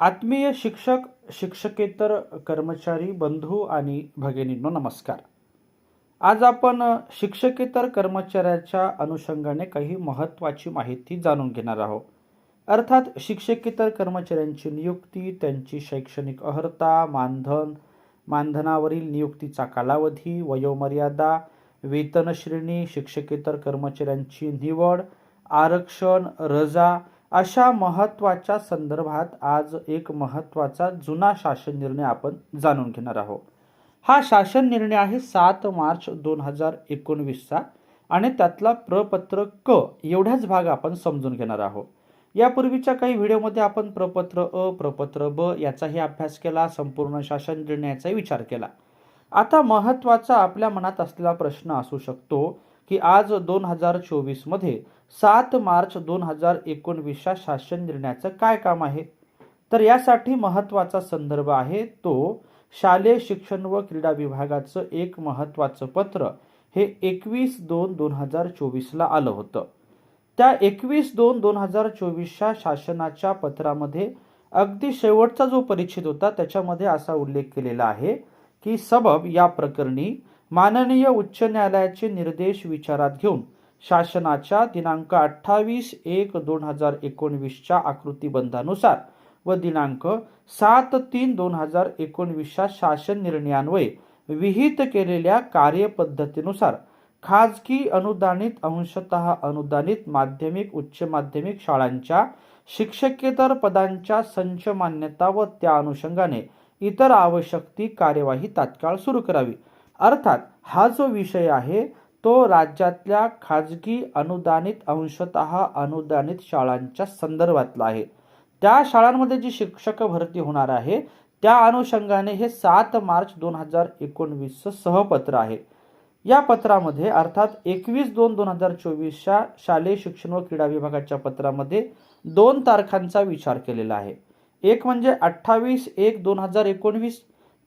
आत्मीय शिक्षक शिक्षकेतर कर्मचारी बंधू आणि भगिनींनो नमस्कार. आज आपण शिक्षकेतर कर्मचाऱ्याच्या अनुषंगाने काही महत्त्वाची माहिती जाणून घेणार आहोत. अर्थात शिक्षकेतर कर्मचाऱ्यांची नियुक्ती त्यांची शैक्षणिक अर्हता मानधन मानधनावरील नियुक्तीचा कालावधी वयोमर्यादा वेतनश्रेणी शिक्षकेतर कर्मचाऱ्यांची निवड आरक्षण रजा अशा महत्त्वाच्या संदर्भात आज एक महत्त्वाचा जुना शासन निर्णय आपण जाणून घेणार आहोत. हा शासन निर्णय आहे सात मार्च दोन हजार एकोणवीसचा आणि त्यातला प्रपत्र क एवढाच भाग आपण समजून घेणार आहोत. यापूर्वीच्या काही व्हिडिओमध्ये आपण प्रपत्र अ प्रपत्र ब याचाही अभ्यास केला संपूर्ण शासन निर्णयाचाही विचार केला. आता महत्त्वाचा आपल्या मनात असलेला प्रश्न असू शकतो की आज दोन हजार चोवीसमध्ये सात मार्च दोन हजार एकोणवीसच्या शासन निर्णयाचं काय काम आहे? तर यासाठी महत्त्वाचा संदर्भ आहे तो शालेय शिक्षण व क्रीडा विभागाचं एक महत्त्वाचं पत्र हे एकवीस दोन दोन हजार चोवीसला आलं होतं. त्या एकवीस दोन दोन हजार चोवीसच्या शासनाच्या पत्रामध्ये अगदी शेवटचा जो परिच्छेद होता त्याच्यामध्ये असा उल्लेख केलेला आहे की सबब या प्रकरणी माननीय उच्च न्यायालयाचे निर्देश विचारात घेऊन शासनाच्या दिनांक अठ्ठावीस एक दोन हजार एकोणवीसच्या आकृतीबंधानुसार व दिनांक सात तीन दोन हजार एकोणवीसच्या शासन निर्णयान्वये विहित केलेल्या कार्यपद्धतीनुसार खाजगी अनुदानित अंशतः अनुदानित माध्यमिक उच्च माध्यमिक शाळांच्या शिक्षकेतर पदांच्या संच मान्यता व त्या अनुषंगाने इतर आवश्यक ती कार्यवाही तात्काळ सुरू करावी. अर्थात हा जो विषय आहे तो राज्यातल्या खाजगी अनुदानित अंशतः अनुदानित शाळांच्या संदर्भातला आहे. त्या शाळांमध्ये जी शिक्षक भरती होणार आहे त्या अनुषंगाने हे सात मार्च दोन हजार एकोणवीसचं सहपत्र आहे. या पत्रामध्ये अर्थात एकवीस दोन दोन हजार चोवीसच्या शालेय शिक्षण व क्रीडा विभागाच्या पत्रामध्ये दोन तारखांचा विचार केलेला आहे. एक म्हणजे अठ्ठावीस एक दोन हजार एकोणवीस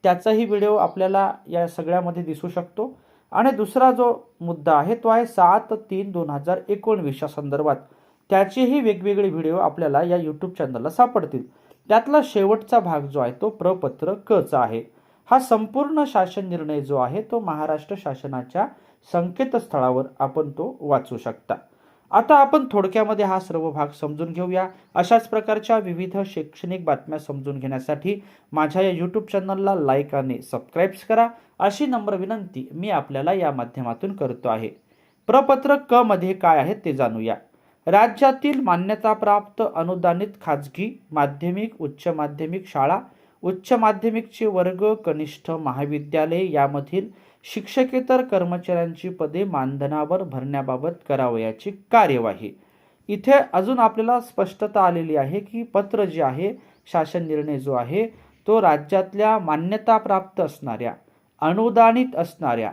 त्याचाही व्हिडिओ आपल्याला या सगळ्यामध्ये दिसू शकतो. आणि दुसरा जो मुद्दा आहे तो आहे सात तीन दोन हजार एकोणवीसच्या संदर्भात. त्याचेही वेगवेगळे व्हिडिओ आपल्याला या यूट्यूब चॅनलला सापडतील. त्यातला शेवटचा भाग जो आहे तो प्रपत्र कचा आहे. हा संपूर्ण शासन निर्णय जो आहे तो महाराष्ट्र शासनाच्या संकेतस्थळावर आपण तो वाचू शकता. आता आपण थोडक्यामध्ये हा सर्व भाग समजून घेऊया. अशाच प्रकारच्या विविध शैक्षणिक बातम्या समजून घेण्यासाठी माझ्या या यूट्यूब चॅनलला लाईक आणि सबस्क्राईब्स करा. अशी नम्र विनंती मी आपल्याला या माध्यमातून करतो आहे. प्रपत्र क मध्ये काय आहे ते जाणूया. राज्यातील मान्यताप्राप्त अनुदानित खाजगी माध्यमिक उच्च माध्यमिक शाळा उच्च माध्यमिकचे वर्ग कनिष्ठ महाविद्यालय यामधील शिक्षकेतर कर्मचाऱ्यांची पदे मानधनावर भरण्याबाबत करावयाची कार्यवाही. इथे अजून आपल्याला स्पष्टता आलेली आहे की पत्र जे आहे शासन निर्णय जो आहे तो राज्यातल्या मान्यताप्राप्त असणाऱ्या अनुदानित असणाऱ्या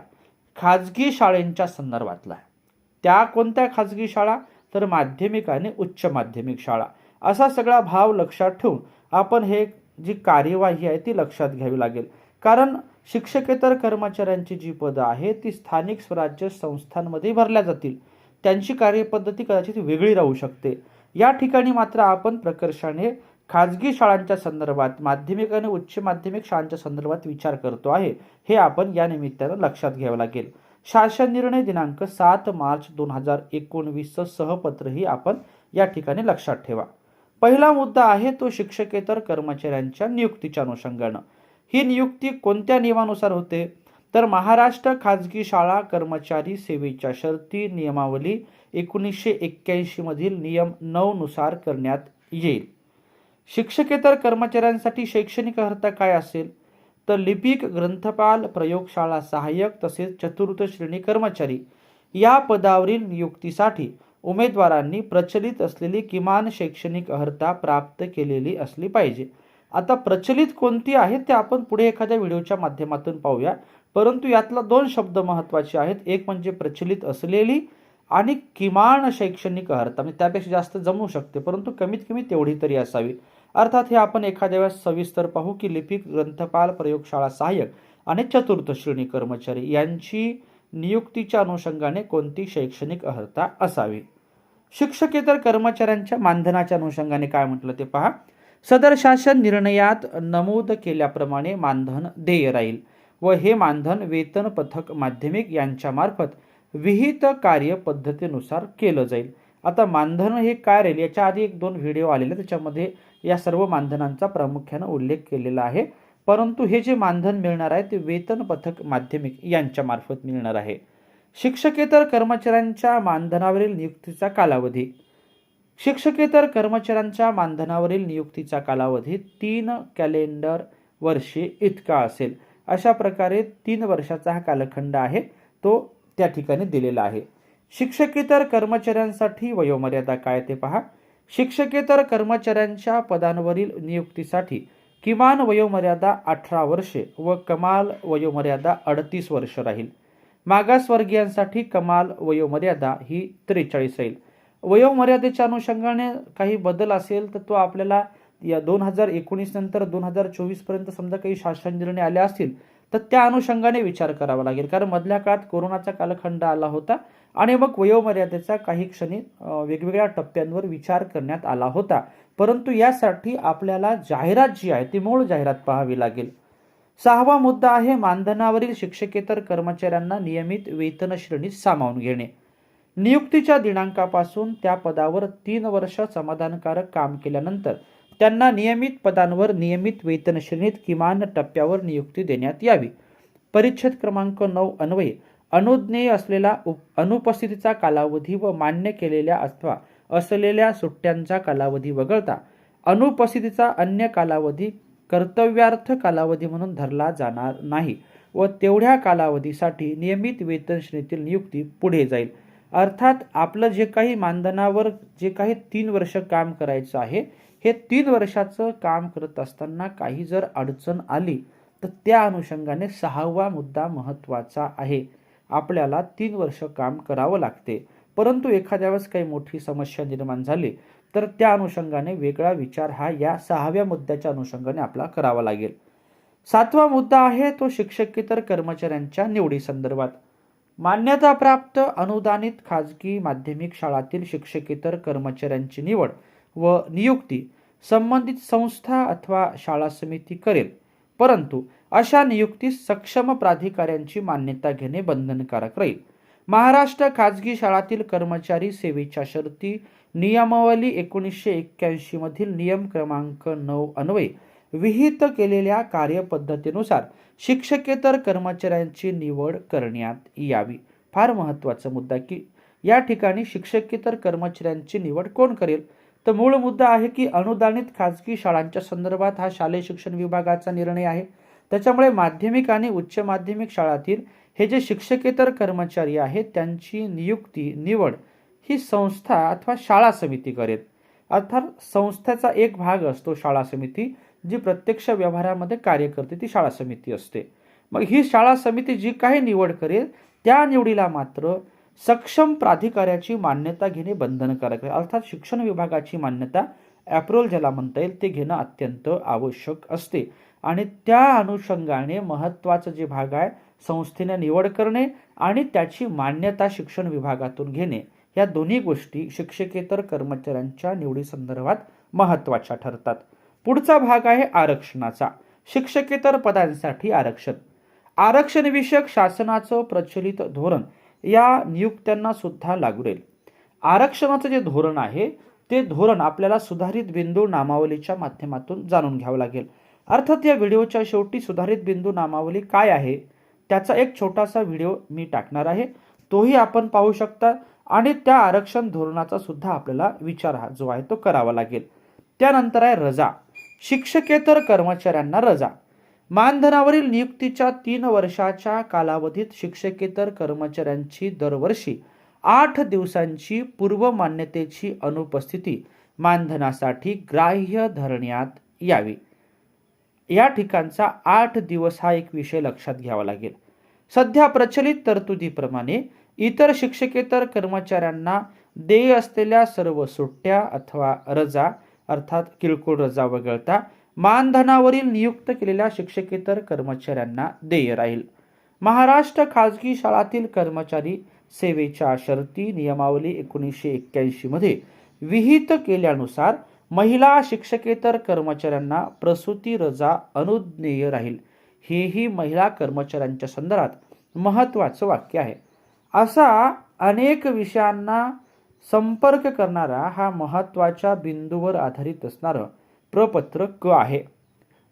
खाजगी शाळेंच्या संदर्भातला आहे. त्या कोणत्या खाजगी शाळा? तर माध्यमिक आणि उच्च माध्यमिक शाळा. असा सगळा भाव लक्षात ठेवून आपण हे जी कार्यवाही आहे ती लक्षात घ्यावी लागेल. कारण शिक्षकेतर कर्मचाऱ्यांची जी पदं आहे ती स्थानिक स्वराज्य संस्थांमध्ये भरल्या जातील. त्यांची कार्यपद्धती कदाचित वेगळी राहू शकते. या ठिकाणी मात्र आपण प्रकर्षाने खाजगी शाळांच्या संदर्भात माध्यमिक आणि उच्च माध्यमिक शाळांच्या संदर्भात विचार करतो आहे. हे आपण या निमित्तानं लक्षात घ्यावं लागेल. शासन निर्णय दिनांक सात मार्च दोन हजार एकोणवीसचं सहपत्रही आपण या ठिकाणी लक्षात ठेवा. पहिला मुद्दा आहे तो शिक्षकेतर कर्मचाऱ्यांच्या नियुक्तीच्या अनुषंगानं. ही नियुक्ती कोणत्या नियमानुसार होते? तर महाराष्ट्र खाजगी शाळा कर्मचारी सेवेच्या शर्ती नियमावली एकोणीसशे एक्क्याऐंशीमधील नियम नऊनुसार करण्यात येईल. शिक्षकेतर कर्मचाऱ्यांसाठी शैक्षणिक अर्हता काय असेल? तर लिपिक ग्रंथपाल प्रयोगशाळा सहाय्यक तसेच चतुर्थ श्रेणी कर्मचारी या पदावरील नियुक्तीसाठी उमेदवारांनी प्रचलित असलेली किमान शैक्षणिक अर्हता प्राप्त केलेली असली पाहिजे. आता प्रचलित कोणती आहे ते आपण पुढे एखाद्या व्हिडिओच्या माध्यमातून पाहूया. परंतु यातला दोन शब्द महत्त्वाचे आहेत. एक म्हणजे प्रचलित असलेली आणि किमान शैक्षणिक अर्हता म्हणजे त्यापेक्षा जास्त जमू शकते परंतु कमीत कमी तेवढी तरी असावी. अर्थात हे आपण एखाद्या वेळेस सविस्तर पाहू की लिपिक ग्रंथपाल प्रयोगशाळा सहाय्यक आणि चतुर्थ श्रेणी कर्मचारी यांची नियुक्तीच्या अनुषंगाने कोणती शैक्षणिक अर्हता असावी? शिक्षकेतर कर्मचाऱ्यांच्या मानधनाच्या अनुषंगाने काय म्हटलं ते पहा. सदर शासन निर्णयात नमूद केल्याप्रमाणे मानधन देय राहील व हे मानधन वेतन पथक माध्यमिक यांच्यामार्फत विहित कार्यपद्धतीनुसार केलं जाईल. आता मानधन हे काय राहील? याच्या आधी एक दोन व्हिडिओ आलेले त्याच्यामध्ये या सर्व मानधनांचा प्रामुख्यानं उल्लेख केलेला आहे. परंतु हे जे मानधन मिळणार आहे ते वेतन पथक माध्यमिक यांच्यामार्फत मिळणार आहे. शिक्षकेतर कर्मचाऱ्यांच्या मानधनावरील नियुक्तीचा कालावधी. शिक्षकेतर कर्मचाऱ्यांच्या मानधनावरील नियुक्तीचा कालावधी तीन कॅलेंडर वर्षे इतका असेल. अशा प्रकारे तीन वर्षाचा हा कालखंड आहे तो त्या ठिकाणी दिलेला आहे. शिक्षकेतर कर्मचाऱ्यांसाठी वयोमर्यादा काय ते पहा. शिक्षकेतर कर्मचाऱ्यांच्या पदांवरील नियुक्तीसाठी किमान वयोमर्यादा अठरा वर्षे व कमाल वयोमर्यादा अडतीस वर्ष राहील. मागासवर्गीयांसाठी कमाल वयोमर्यादा ही त्रेचाळीस राहील. वयोमर्यादेच्या अनुषंगाने काही बदल असेल तर तो आपल्याला या दोन हजार एकोणीस नंतर दोन हजार चोवीसपर्यंत समजा काही शासन निर्णय आले असतील तर त्या अनुषंगाने विचार करावा लागेल. कारण मधल्या काळात कोरोनाचा कालखंड आला होता. आणि मग वयोमर्यादेचा काही क्षणी वेगवेगळ्या टप्प्यांवर विचार करण्यात आला होता. परंतु यासाठी आपल्याला जाहिरात जी आहे ती मूळ जाहिरात पाहावी लागेल. सहावा मुद्दा आहे मानधनावरील शिक्षकेतर कर्मचाऱ्यांना नियमित वेतन श्रेणीत सामावून घेणे. नियुक्तीच्या दिनांकापासून त्या पदावर तीन वर्ष समाधानकारक काम केल्यानंतर त्यांना नियमित पदांवर नियमित वेतन श्रेणीत किमान टप्प्यावर नियुक्ती देण्यात यावी. परिच्छेद क्रमांक नऊ अन्वये अनुज्ञेय असलेला उप- अनुपस्थितीचा कालावधी व मान्य केलेल्या अथवा असलेल्या सुट्ट्यांचा कालावधी वगळता अनुपस्थितीचा अन्य कालावधी कर्तव्यार्थ कालावधी म्हणून धरला जाणार नाही व तेवढ्या कालावधीसाठी नियमित वेतन श्रेणीतील नियुक्ती पुढे जाईल. अर्थात आपलं जे काही मानधनावर जे काही तीन वर्ष काम करायचं आहे हे तीन वर्षाचं काम करत असताना काही जर अडचण आली तर त्या अनुषंगाने सहावा मुद्दा महत्त्वाचा आहे. आपल्याला तीन वर्ष काम करावं लागते. परंतु एखाद्या वेळेस काही मोठी समस्या निर्माण झाली तर त्या अनुषंगाने वेगळा विचार हा या सहाव्या मुद्द्याच्या अनुषंगाने आपला करावा लागेल. सातवा मुद्दा आहे तो शिक्षकेतर कर्मचाऱ्यांच्या निवडी संदर्भात. मान्यताप्राप्त अनुदानित खाजगी माध्यमिक शाळातील शिक्षकेतर कर्मचाऱ्यांची निवड व नियुक्ती संबंधित संस्था अथवा शाळा समिती करेल. परंतु अशा नियुक्तीस सक्षम प्राधिकाऱ्यांची मान्यता घेणे बंधनकारक राहील. महाराष्ट्र खाजगी शाळातील कर्मचारी सेवेच्या शर्ती नियमावली एकोणीसशे एक्क्याऐंशी मधील नियम क्रमांक नऊ अन्वये विहित केलेल्या कार्यपद्धतीनुसार शिक्षकेतर कर्मचाऱ्यांची निवड करण्यात यावी. फार महत्त्वाचा मुद्दा की या ठिकाणी शिक्षकेतर कर्मचाऱ्यांची निवड कोण करेल? तर मूळ मुद्दा आहे की अनुदानित खाजगी शाळांच्या संदर्भात हा शालेय शिक्षण विभागाचा निर्णय आहे. त्याच्यामुळे माध्यमिक आणि उच्च माध्यमिक शाळातील हे जे शिक्षकेतर कर्मचारी आहेत त्यांची नियुक्ती निवड ही संस्था अथवा शाळा समिती करेल. अर्थात संस्थेचा एक भाग असतो शाळा समिती जी प्रत्यक्ष व्यवहारामध्ये कार्य करते ती शाळा समिती असते. मग ही शाळा समिती जी काही निवड करेल त्या निवडीला मात्र सक्षम प्राधिकाऱ्याची मान्यता घेणे बंधनकारक आहे. अर्थात शिक्षण विभागाची मान्यता ॲप्रोल ज्याला म्हणता येईल ते घेणं अत्यंत आवश्यक असते. आणि त्या अनुषंगाने महत्त्वाचं जे भाग आहे संस्थेने निवड करणे आणि त्याची मान्यता शिक्षण विभागातून घेणे या दोन्ही गोष्टी शिक्षकेतर कर्मचाऱ्यांच्या निवडीसंदर्भात महत्त्वाच्या ठरतात. पुढचा भाग आहे आरक्षणाचा. शिक्षकेतर पदांसाठी आरक्षण. आरक्षणविषयक शासनाचं प्रचलित धोरण या नियुक्त्यांना सुद्धा लागू राहील. आरक्षणाचं जे धोरण आहे ते धोरण आपल्याला सुधारित बिंदू नामावलीच्या माध्यमातून जाणून घ्यावं लागेल. अर्थात या व्हिडिओच्या शेवटी सुधारित बिंदू नामावली काय आहे? त्याचा एक छोटासा व्हिडिओ मी टाकणार आहे. तोही आपण पाहू शकता आणि त्या आरक्षण धोरणाचा सुद्धा आपल्याला विचार हा जो आहे तो करावा लागेल. त्यानंतर आहे रजा. शिक्षकेतर कर्मचाऱ्यांना रजा. मानधनावरील नियुक्तीच्या तीन वर्षाच्या कालावधीत शिक्षकेतर कर्मचाऱ्यांची दरवर्षी आठ दिवसांची पूर्व मान्यतेची अनुपस्थिती मानधनासाठी ग्राह्य धरण्यात यावी. या ठिकाणचा आठ दिवस हा एक विषय लक्षात घ्यावा लागेल. सध्या प्रचलित तरतुदीप्रमाणे इतर शिक्षकेतर कर्मचाऱ्यांना देय असलेल्या सर्व सुट्ट्या अथवा रजा अर्थात किरकोळ रजा वगळता मानधनावरील नियुक्त केलेल्या शिक्षकेतर कर्मचाऱ्यांना देय राहील. महाराष्ट्र खाजगी शाळातील कर्मचारी सेवेच्या शर्ती नियमावली एकोणीसशे एक्क्याऐंशीमध्ये विहित केल्यानुसार महिला शिक्षकेतर कर्मचाऱ्यांना प्रसूती रजा अनुज्ञेय राहील. हेही महिला कर्मचाऱ्यांच्या संदर्भात महत्त्वाचं वाक्य आहे. असा अनेक विषयांना संपर्क करणारा हा महत्त्वाच्या बिंदूवर आधारित असणारं प्रपत्र क आहे.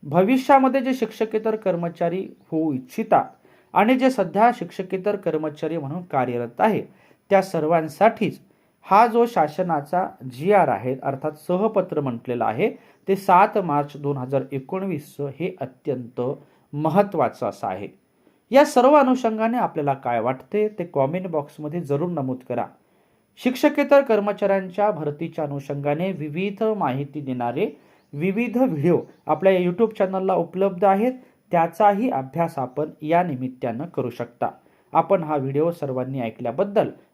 भविष्यामध्ये जे शिक्षकेतर कर्मचारी होऊ इच्छितात आणि जे सध्या शिक्षकेतर कर्मचारी म्हणून कार्यरत आहे त्या सर्वांसाठीच हा जो शासनाचा जी आर आहे अर्थात सहपत्र म्हटलेलं आहे ते सात मार्च दोन हजार एकोणवीसचं हे अत्यंत महत्त्वाचं असं आहे. या सर्व अनुषंगाने आपल्याला काय वाटते ते कॉमेंट बॉक्समध्ये जरूर नमूद करा. शिक्षकेतर कर्मचाऱ्यांच्या भरतीच्या अनुषंगाने विविध माहिती देणारे विविध व्हिडिओ आपल्या यूट्यूब चॅनलला उपलब्ध आहेत. त्याचाही अभ्यास आपण या निमित्तानं करू शकता. आपण हा व्हिडिओ सर्वांनी ऐकल्याबद्दल